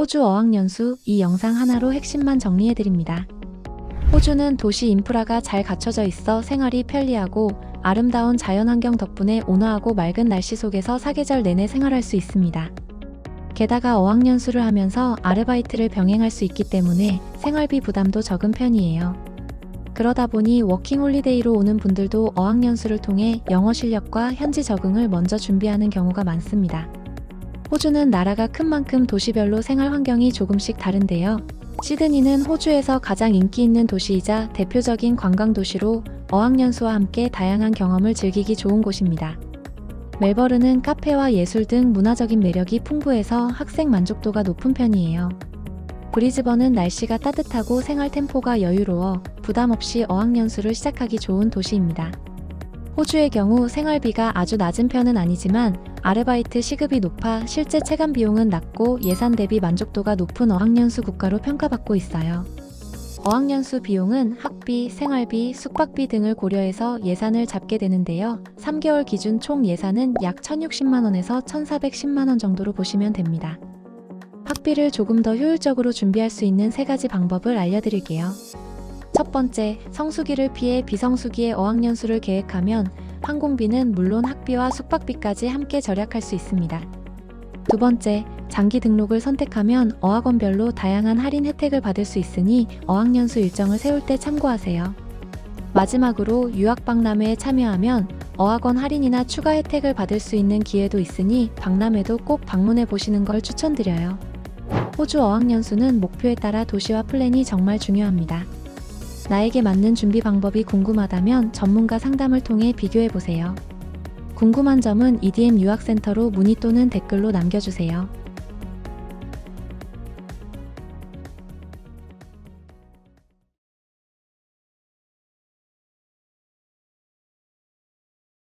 호주 어학연수 이 영상 하나로 핵심만 정리해드립니다. 호주는 도시 인프라가 잘 갖춰져 있어 생활이 편리하고 아름다운 자연환경 덕분에 온화하고 맑은 날씨 속에서 사계절 내내 생활할 수 있습니다. 게다가 어학연수를 하면서 아르바이트를 병행할 수 있기 때문에 생활비 부담도 적은 편이에요. 그러다 보니 워킹 홀리데이로 오는 분들도 어학연수를 통해 영어 실력과 현지 적응을 먼저 준비하는 경우가 많습니다. 호주는 나라가 큰 만큼 도시별로 생활 환경이 조금씩 다른데요. 시드니는 호주에서 가장 인기 있는 도시이자 대표적인 관광 도시로 어학연수와 함께 다양한 경험을 즐기기 좋은 곳입니다. 멜버른은 카페와 예술 등 문화적인 매력이 풍부해서 학생 만족도가 높은 편이에요. 브리즈번은 날씨가 따뜻하고 생활 템포가 여유로워 부담 없이 어학연수를 시작하기 좋은 도시입니다. 호주의 경우 생활비가 아주 낮은 편은 아니지만 아르바이트 시급이 높아 실제 체감 비용은 낮고 예산 대비 만족도가 높은 어학연수 국가로 평가받고 있어요. 어학연수 비용은 학비, 생활비, 숙박비 등을 고려해서 예산을 잡게 되는데요. 3개월 기준 총 예산은 약 1,060만원에서 1,410만원 정도로 보시면 됩니다. 학비를 조금 더 효율적으로 준비할 수 있는 세 가지 방법을 알려드릴게요. 첫 번째, 성수기를 피해 비성수기의 어학연수를 계획하면 항공비는 물론 학비와 숙박비까지 함께 절약할 수 있습니다. 두 번째, 장기 등록을 선택하면 어학원별로 다양한 할인 혜택을 받을 수 있으니 어학연수 일정을 세울 때 참고하세요. 마지막으로 유학박람회에 참여하면 어학원 할인이나 추가 혜택을 받을 수 있는 기회도 있으니 박람회도 꼭 방문해 보시는 걸 추천드려요. 호주 어학연수는 목표에 따라 도시와 플랜이 정말 중요합니다. 나에게 맞는 준비 방법이 궁금하다면 전문가 상담을 통해 비교해 보세요. 궁금한 점은 EDM 유학센터로 문의 또는 댓글로 남겨주세요.